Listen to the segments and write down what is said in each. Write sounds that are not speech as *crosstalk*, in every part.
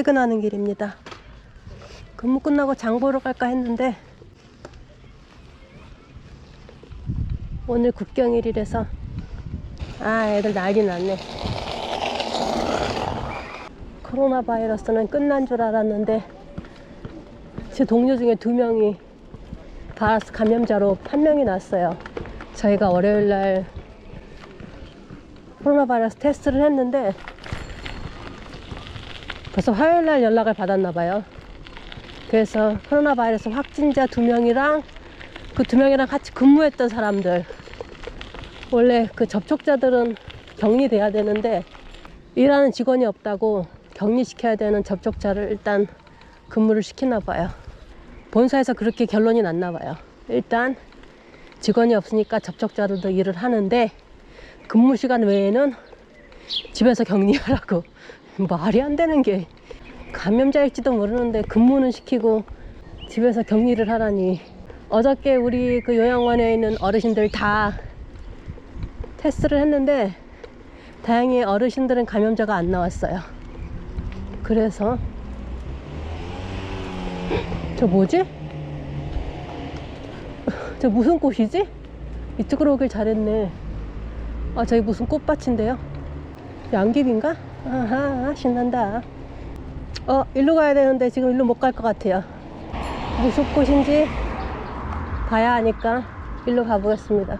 퇴근하는 길입니다. 근무 끝나고 장 보러 갈까 했는데 오늘 국경일이라서 아 애들 난리 났네. 코로나 바이러스는 끝난 줄 알았는데 제 동료 중에 두 명이 바이러스 감염자로 판명이 났어요. 저희가 월요일 날 코로나 바이러스 테스트를 했는데 벌써 화요일 날 연락을 받았나 봐요. 그래서 코로나 바이러스 확진자 두 명이랑 그 두 명이랑 같이 근무했던 사람들 원래 그 접촉자들은 격리돼야 되는데 일하는 직원이 없다고 격리시켜야 되는 접촉자를 일단 근무를 시키나 봐요. 본사에서 그렇게 결론이 났나 봐요. 일단 직원이 없으니까 접촉자들도 일을 하는데 근무 시간 외에는 집에서 격리하라고 말이 안 되는 게 감염자일지도 모르는데 근무는 시키고 집에서 격리를 하라니 어저께 우리 그 요양원에 있는 어르신들 다 테스트를 했는데 다행히 어르신들은 감염자가 안 나왔어요. 그래서 저 뭐지? 저 무슨 꽃이지? 이쪽으로 오길 잘했네. 아 저기 무슨 꽃밭인데요? 양귀비인가? 아하 신난다. 어 일로 가야 되는데 지금 일로 못 갈 것 같아요. 무슨 꽃인지 봐야 하니까 일로 가보겠습니다.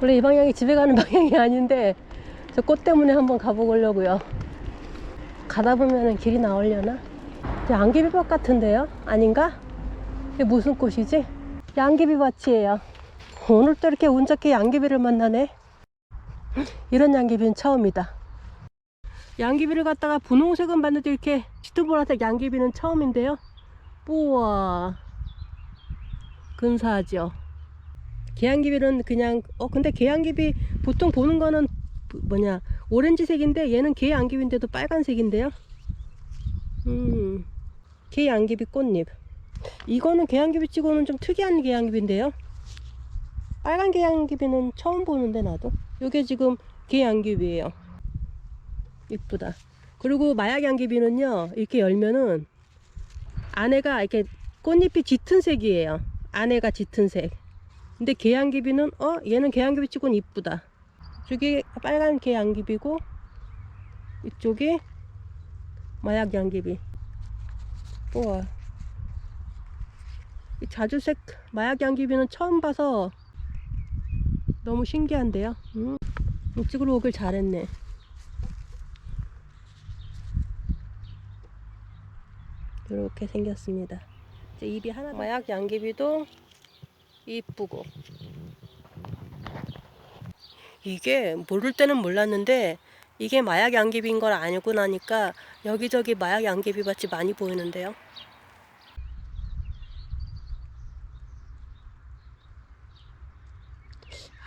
원래 이 방향이 집에 가는 *laughs* 방향이 아닌데 저 꽃 때문에 한번 가보려고요. 가다 보면은 길이 나오려나? 양귀비밭 같은데요? 아닌가? 이게 무슨 꽃이지? 양귀비밭이에요. 오늘 또 이렇게 운 좋게 양귀비를 만나네. 이런 양귀비는 처음이다. 양귀비를 갖다가 분홍색은 봤는데 이렇게 짙은보라색 양귀비는 처음인데요. 우와. 근사하죠. 개양귀비는 그냥 어 근데 개양귀비 보통 보는 거는 뭐냐 오렌지색인데 얘는 개양귀비인데도 빨간색인데요. 음. 개양귀비 꽃잎. 이거는 개양귀비 치고는 좀 특이한 개양귀비인데요. 빨간 개양귀비는 처음 보는데 나도. 요게 지금 개양귀비예요. 이쁘다. 그리고 마약 양귀비는요. 이렇게 열면은 안에가 이렇게 꽃잎이 짙은 색이에요. 안에가 짙은 색. 근데 개양귀비는 어 얘는 개양귀비 치고는 이쁘다. 저기 빨간 개양귀비고 이쪽이 마약 양귀비. 우와. 이 자주색 마약 양귀비는 처음 봐서 너무 신기한데요. 음, 이쪽으로 오길 잘했네. 이렇게 생겼습니다. 이제 입이 하나 마약 양귀비도 이쁘고 이게 모를 때는 몰랐는데 이게 마약 양귀비인 걸 알고 나니까 여기저기 마약 양귀비 밭이 많이 보이는데요.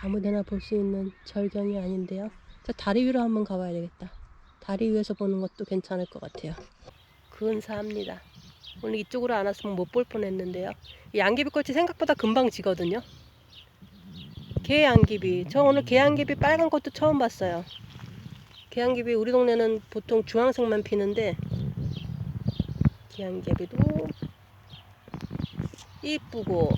아무데나 볼 수 있는 절경이 아닌데요. 저 다리 위로 한번 가봐야 되겠다. 다리 위에서 보는 것도 괜찮을 것 같아요. 근사합니다. 오늘 이쪽으로 안 왔으면 못 볼 뻔했는데요. 이 양귀비꽃이 생각보다 금방 지거든요. 개양귀비. 저 오늘 개양귀비 빨간 꽃도 처음 봤어요. 개양귀비 우리 동네는 보통 주황색만 피는데 개양귀비도 이쁘고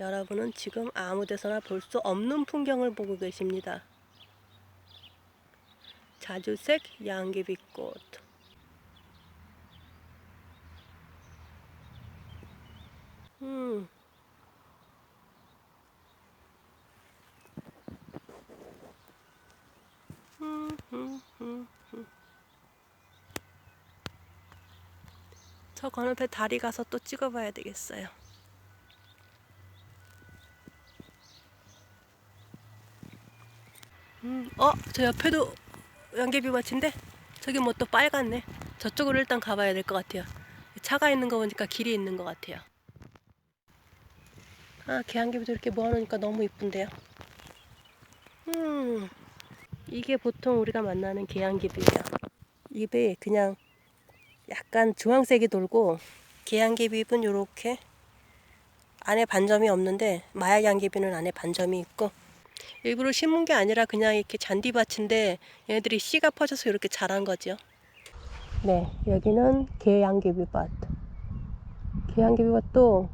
여러분은 지금 아무 데서나 볼 수 없는 풍경을 보고 계십니다. 자주색 양귀비꽃 음. 음, 음, 음, 음. 저 건너편 다리 가서 또 찍어봐야 되겠어요. 음, 어, 저 옆에도 양귀비 밭인데 저기 뭐 또 빨갛네. 저쪽으로 일단 가봐야 될 것 같아요. 차가 있는 거 보니까 길이 있는 것 같아요. 아, 개양귀비도 이렇게 모아놓으니까 너무 이쁜데요. 음, 이게 보통 우리가 만나는 개양귀비예요. 입에 그냥 약간 주황색이 돌고 개양귀비 잎은 이렇게 안에 반점이 없는데 마약 양귀비는 안에 반점이 있고 일부러 심은 게 아니라 그냥 이렇게 잔디밭인데 얘네들이 씨가 퍼져서 이렇게 자란 거죠. 네, 여기는 개양귀비밭. 개양귀비밭도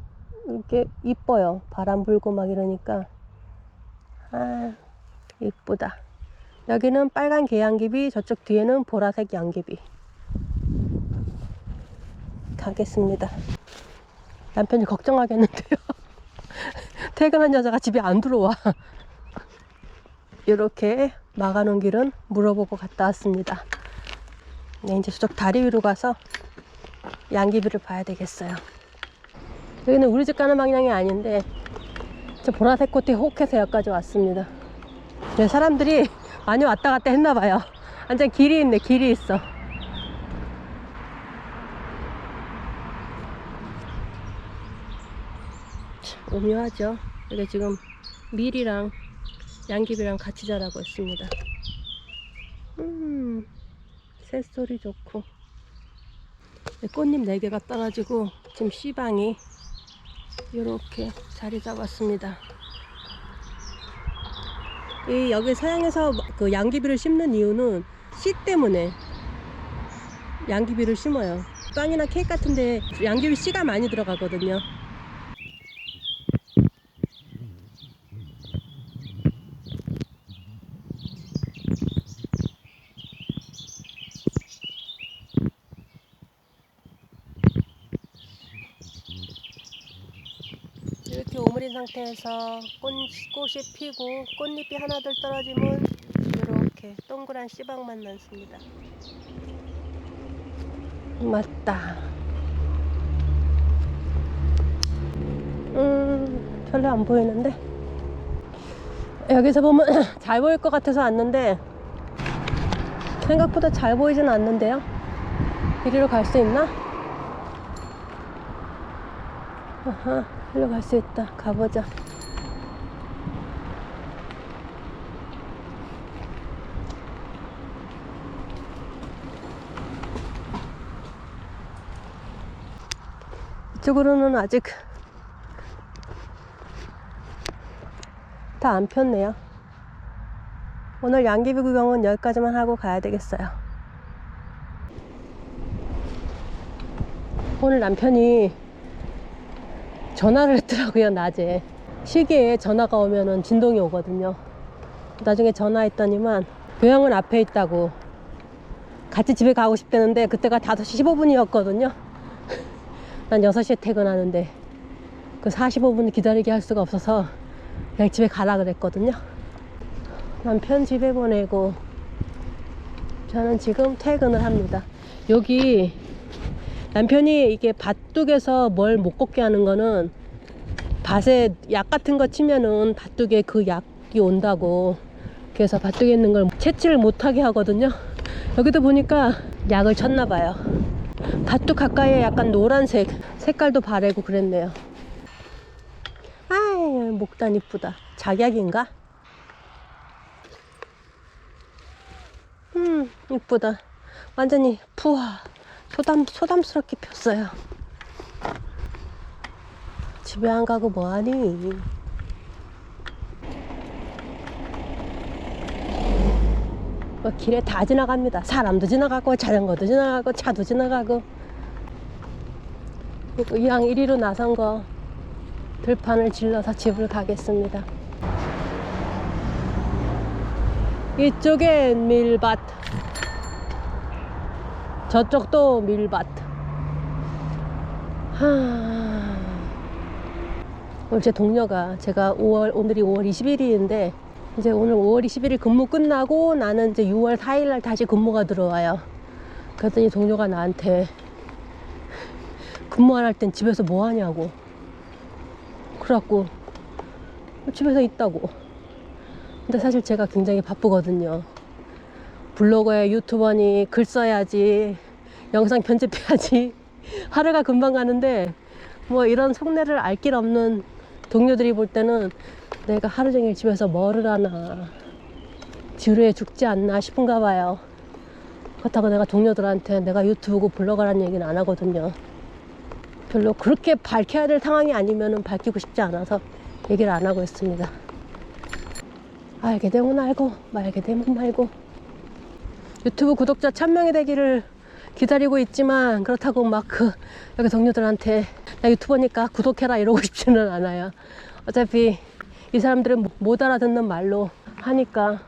이렇게 이뻐요. 바람 불고 막 이러니까. 아, 이쁘다. 여기는 빨간 개양귀비, 저쪽 뒤에는 보라색 양귀비. 가겠습니다. 남편이 걱정하겠는데요. *laughs* 퇴근한 여자가 집에 안 들어와. 이렇게 막아놓은 길은 물어보고 갔다 왔습니다. 네, 이제 저쪽 다리 위로 가서 양귀비를 봐야 되겠어요. 여기는 우리 집 가는 방향이 아닌데 저 보라색 코트에 혹해서 여기까지 왔습니다. 네, 사람들이 *laughs* 많이 왔다 갔다 했나 봐요. 완전 길이 있네, 길이 있어. 참, 오묘하죠. 여기 지금 밀이랑 양귀비랑 같이 자라고 있습니다. 음, 새소리 좋고. 네, 꽃잎 4개가 떨어지고 지금 씨방이 이렇게 자리 잡았습니다. 이 여기 서양에서 그 양귀비를 심는 이유는 씨 때문에 양귀비를 심어요. 빵이나 케이크 같은데 양귀비 씨가 많이 들어가거든요. 오므린 상태에서 꽃, 꽃이 피고 꽃잎이 하나둘 떨어지면 이렇게 동그란 씨방만 남습니다. 맞다. 음, 별로 안 보이는데. 여기서 보면 *clears throat* 잘 보일 것 같아서 왔는데 생각보다 잘 보이진 않는데요. 이리로 갈 수 있나? 아하, 일로 갈수 있다. 가보자. 이쪽으로는 아직 다 안 폈네요. 오늘 양귀비 구경은 여기까지만 하고 가야 되겠어요. 오늘 남편이 전화를 했더라고요, 낮에. 시계에 전화가 오면은 진동이 오거든요. 나중에 전화했더니만 교양은 앞에 있다고. 같이 집에 가고 싶다는데 그때가 5시 15분이었거든요. *laughs* 난 6시에 퇴근하는데 그 45분 기다리게 할 수가 없어서 그냥 집에 가라 그랬거든요. 남편 집에 보내고 저는 지금 퇴근을 합니다. 여기 남편이 이게 밭둑에서 뭘 못 걷게 하는 거는 밭에 약 같은 거 치면은 밭둑에 그 약이 온다고 그래서 밭둑에 있는 걸 채취를 못하게 하거든요. 여기도 보니까 약을 쳤나 봐요. 밭둑 가까이에 약간 노란색 색깔도 바래고 그랬네요. 아, 목단 이쁘다. 작약인가? 음, 이쁘다. 완전히 푸아 소담 소담스럽게 폈어요. 집에 안 가고 뭐하니? 뭐 길에 다 지나갑니다. 사람도 지나가고 자전거도 지나가고 차도 지나가고 이왕 이리로 나선 거 들판을 질러서 집을 가겠습니다. 이쪽엔 밀밭 저쪽도 밀밭 하... 오늘 제 동료가 제가 5월 오늘이 5월 20일인데 이제 오늘 5월 21일 근무 끝나고 나는 이제 6월 4일 날 다시 근무가 들어와요. 그랬더니 동료가 나한테 근무 안 할 땐 집에서 뭐 하냐고. 그래갖고 집에서 있다고. 근데 사실 제가 굉장히 바쁘거든요. 블로거에 유튜버니 글 써야지, 영상 편집해야지. *laughs* 하루가 금방 가는데 뭐 이런 속내를 알 길 없는 동료들이 볼 때는 내가 하루 종일 집에서 뭐를 하나 지루해 죽지 않나 싶은가 봐요. 그렇다고 내가 동료들한테 내가 유튜브고 블로거라는 얘기는 안 하거든요. 별로 그렇게 밝혀야 될 상황이 아니면 밝히고 싶지 않아서 얘기를 안 하고 있습니다. 알게 되면 알고 말게 되면 말고 유튜브 구독자 1000명이 되기를 기다리고 있지만 그렇다고 막 그 여기 동료들한테 나 유튜버니까 구독해라 이러고 *laughs* 싶지는 않아요. 어차피 이 사람들은 못 알아듣는 말로 하니까